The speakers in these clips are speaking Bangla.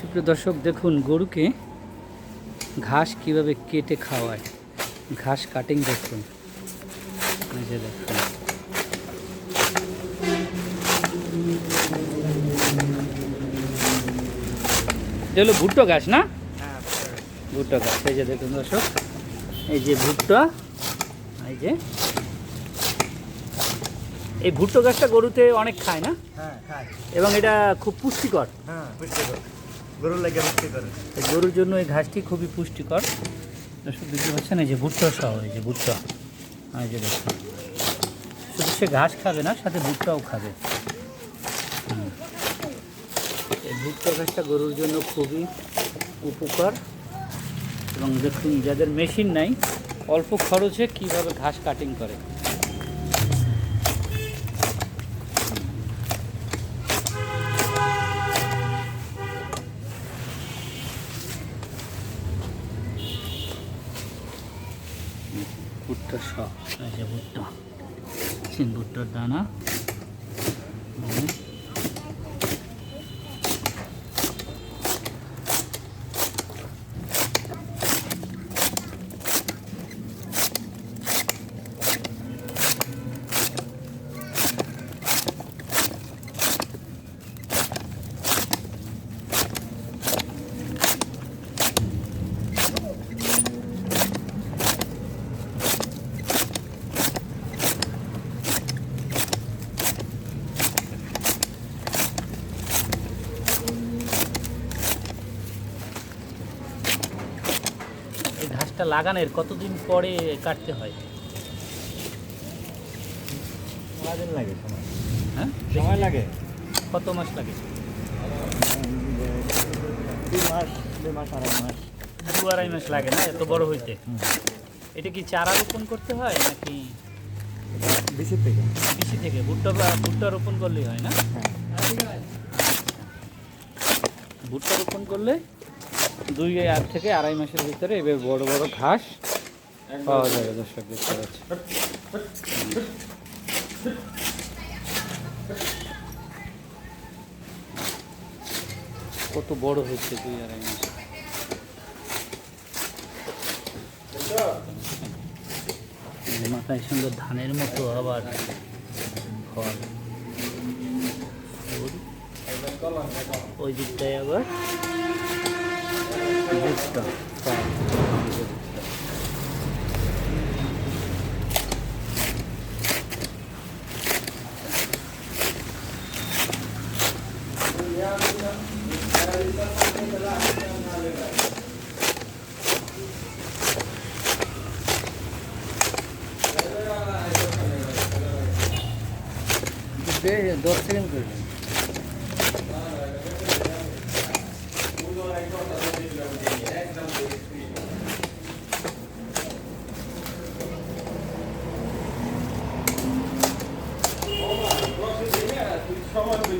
সুপ্রিয় দর্শক দেখুন গরুকে ঘাস কীভাবে কেটে খাওয়ায়। ঘাস কাটিং দেখুন। যে দেখুন। এটা হলো ভুট্টো ঘাস না? ভুট্টো গাছ এই যে দেখুন দর্শক এই যে ভুট্টা এই যে। এই ভুট্টো গাছটা গরুতে অনেক খায় না? হ্যাঁ এবং এটা খুব পুষ্টিকর। হ্যাঁ পুষ্টিকর। গরুর লাগে পুষ্টিকর গরুর জন্য এই ঘাসটি খুবই পুষ্টিকর। দর্শক, দেখতে পাচ্ছেন এই যে ভুট্টা সহ, এই যে ভুট্টা। এই যে দেখুন। শুধু সে ঘাস খাবে না, সাথে ভুট্টাও খাবে। এই ভুট্টা ঘাসটা গরুর জন্য খুবই উপকার। এবং দেখুন, যাদের মেশিন নাই, অল্প খরচে কীভাবে ঘাস কাটিং করে। ভুট্টা সব এই যে ভুট্টা চিন ভুট্টার দানা এই লাগানোর কতদিন পরে কাটতে হয়? সারাদিন লাগে সময়? হ্যাঁ? সময় লাগে। কত মাস লাগে? দুই মাস দুই মাস আড়াই মাস। দু আড়াই মাস লাগে না? এত বড় হইতে? এটা কি চারা রোপণ করতে হয় নাকি? বেশির থেকে। থেকে। ভুট্টা ভুট্টা রোপণ করলেই হয় না? হ্যাঁ। ভুট্টা রোপণ করলে দুই আর থেকে আড়াই মাসের ভিতরে এবার বড় বড় ঘাস পাওয়া যাবে, দর্শক দেখতে পাচ্ছি কত বড় হচ্ছে দুই আড়াই মাস। মাথায় সুন্দর ধানের মতো আবার ফল ওই দিকটায় আবার ভুট্টা পাট, এই যে ভুট্টা। দশ সেকেন্ড করে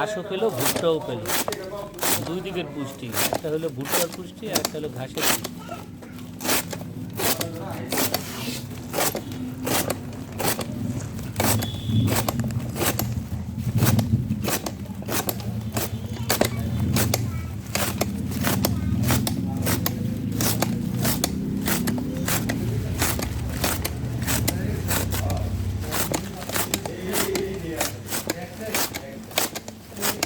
ঘাসও পেল, ভুট্টাও পেল। দুই দিকের পুষ্টি, একটা হলো ভুট্টার পুষ্টি আর একটা হলো ঘাসের পুষ্টি।